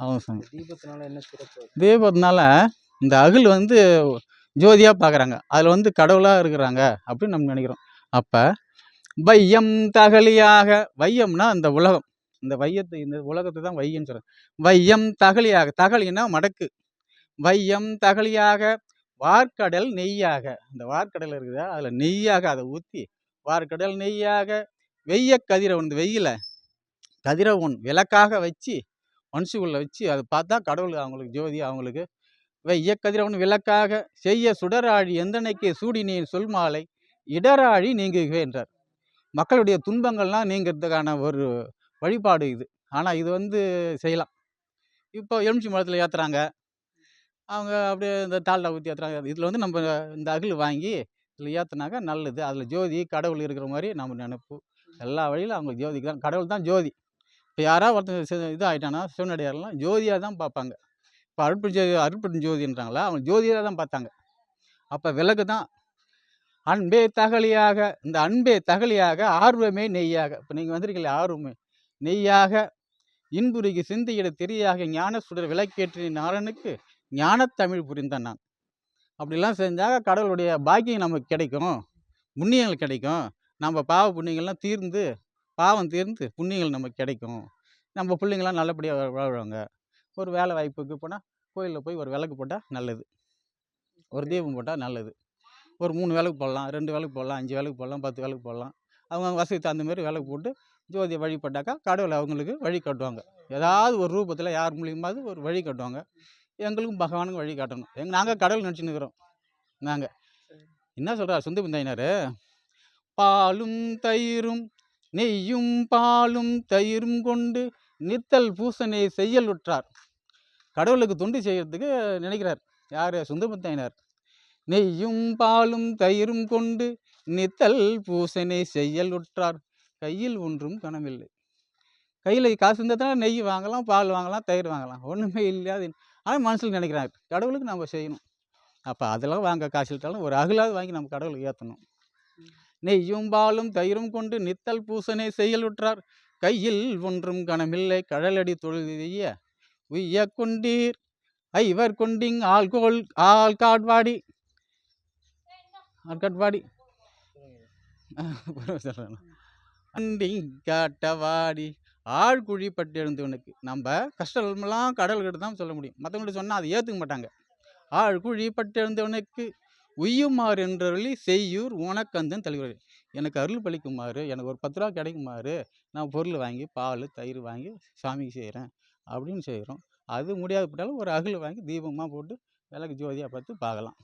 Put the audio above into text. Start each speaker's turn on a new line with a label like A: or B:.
A: அவங்க சொன்னாங்க.
B: தீபத்தினால என்ன சிறப்பு?
A: தீபத்தினால இந்த அகில் வந்து ஜோதியாக பார்க்குறாங்க அதில் வந்து கடவுளாக இருக்கிறாங்க அப்படின்னு நம்ம நினைக்கிறோம். அப்போ வையம் தகலியாக வையம்னா இந்த உலகம். இந்த வையத்தை இந்த உலகத்தை தான் வையன்னு சொல்கிறேன் வையம் தகலியாக தகலினா மடக்கு. வையம் தகலியாக வார்க்கடல் நெய்யாக. இந்த வார்க்கடல் இருக்குதா? அதில் நெய்யாக அதை ஊற்றி வார்க்கடல் நெய்யாக வெய்ய கதிரவன் இந்த வெயில கதிரவன் விளக்காக வச்சு மனுஷுக்குள்ள வச்சு அதை பார்த்தா கடவுள் அவங்களுக்கு ஜோதி அவங்களுக்கு இவை இயக்கதிரவன் விளக்காக செய்ய சுடராழி எந்தனைக்கு சூடினேன் சொல் மாலை இடராழி நீங்குகின்றார் மக்களுடைய துன்பங்கள்லாம் நீங்கிறதுக்கான ஒரு வழிபாடு இது. ஆனால் இது வந்து செய்யலாம். இப்போ எலுமிச்சி மரத்தில் ஏற்றுறாங்க அவங்க அப்படியே இந்த தாளில் ஊற்றி ஏற்றுறாங்க இதில் வந்து நம்ம இந்த அகில் வாங்கி இதில் ஏற்றுனாக்கா நல்லது. அதில் ஜோதி கடவுள் இருக்கிற மாதிரி நம்ம நினைப்பு எல்லா வழியிலும் அவங்க ஜோதிக்கு தான் கடவுள் தான் ஜோதி. இப்போ யாராவது ஒருத்தர் இது ஆகிட்டானா சிவனடியாரெல்லாம் ஜோதியாக தான் பார்ப்பாங்க. இப்போ அருட்பெரும் ஜோதி அருட்பெரும் ஜோதின்றாங்களா அவங்க ஜோதியாக தான் பார்த்தாங்க. அப்போ விலகு தான். அன்பே தகலியாக இந்த அன்பே தகலியாக ஆர்வமே நெய்யாக. இப்போ நீங்கள் வந்திருக்கீங்களே ஆர்வமே நெய்யாக இன்புருகி சிந்தையிட தெரியாக ஞான சுடர் விளக்கேற்றி நாரனுக்கு ஞானத்தமிழ் புரிந்தான் நான். அப்படிலாம் செஞ்சால் கடவுளுடைய பாக்கியம் நமக்கு கிடைக்கும் புண்ணியங்கள் கிடைக்கும். நம்ம பாவ புண்ணியங்கள்லாம் தீர்ந்து பாவம் தீர்ந்து புண்ணியங்கள் நமக்கு கிடைக்கும். நம்ம பிள்ளைங்களாம் நல்லபடியாக வாழ்வாங்க. ஒரு வேலை வாய்ப்புக்கு போனால் கோயிலில் போய் ஒரு விளக்கு போட்டால் நல்லது. ஒரு தீபம் போட்டால் நல்லது. ஒரு மூணு விளக்கு போடலாம் ரெண்டு விளக்கு போடலாம் அஞ்சு விளக்கு போடலாம் பத்து விளக்கு போடலாம். அவங்க வசதி தகுந்த மாதிரி விளக்கு போட்டு ஜோதியை வழிபட்டாக்கா கடவுள் அவங்களுக்கு வழி காட்டுவாங்க. ஏதாவது ஒரு ரூபத்தில் யார் மூலியமாவது ஒரு வழி காட்டுவாங்க. எங்களுக்கும் பகவானுக்கும் வழி காட்டணும். எங்க நாங்கள் கடவுள் நினச்சின்னு இருக்கிறோம். நாங்கள் என்ன சொல்கிறார் சுந்த பிந்தாயினார்? பாலும் தயிரும் நெய்யும் பாலும் தயிரும் கொண்டு நித்தல் பூசனை செய்யலுற்றார். கடவுளுக்கு தொண்டு செய்யறதுக்கு நினைக்கிறார். யார்? சுந்தரமுத்தாயினார். நெய்யும் பாலும் தயிரும் கொண்டு நித்தல் பூசனை செய்யலுற்றார். கையில் ஒன்றும் கணமில்லை கையில் காசு இருந்தால் நெய் வாங்கலாம் பால் வாங்கலாம் தயிர் வாங்கலாம். ஒன்றுமே இல்லாது. ஆனால் மனசில் நினைக்கிறாங்க கடவுளுக்கு நம்ம செய்யணும். அப்போ அதெல்லாம் வாங்க காசு இல்லாட்டாலும் ஒரு அகலாவது வாங்கி நம்ம கடவுளுக்கு ஏற்றணும் நெய்யும் பாலும் தயிரும் கொண்டு நித்தல் பூசனை செயலுற்றார். கையில் ஒன்றும் கணமில்லை கடலடி தொழுதிய உய்ய கொண்டீர். ஐவர் கொண்டிங் ஆல்கோல் ஆல்காட்வாடி ஆல்காட்வாடி கண்டிங் காட்டவாடி. ஆழ்குழி பட்டு எழுந்தவனுக்கு நம்ம கஷ்டமெல்லாம் கடல்கிட்ட தான் சொல்ல முடியும். மற்றவங்கள்ட்ட சொன்னால் அதை ஏற்றுக்க மாட்டாங்க. ஆழ்குழி பட்டு எழுந்தவனுக்கு உய்யுமாறு என்றருளி செய்யூர் உனக்கந்தன் தலைவர் எனக்கு அருள் பலிக்குமாறு எனக்கு ஒரு பத்து ரூபா கிடைக்குமாறு நான் பொருள் வாங்கி பால் தயிர் வாங்கி சாமிக்கு செய்கிறேன் அப்படின்னு செய்கிறோம் அது முடியாது போட்டாலும் ஒரு அகல் வாங்கி தீபமாக போட்டு விளக்கு ஜோதியாக பார்த்து பார்க்கலாம்.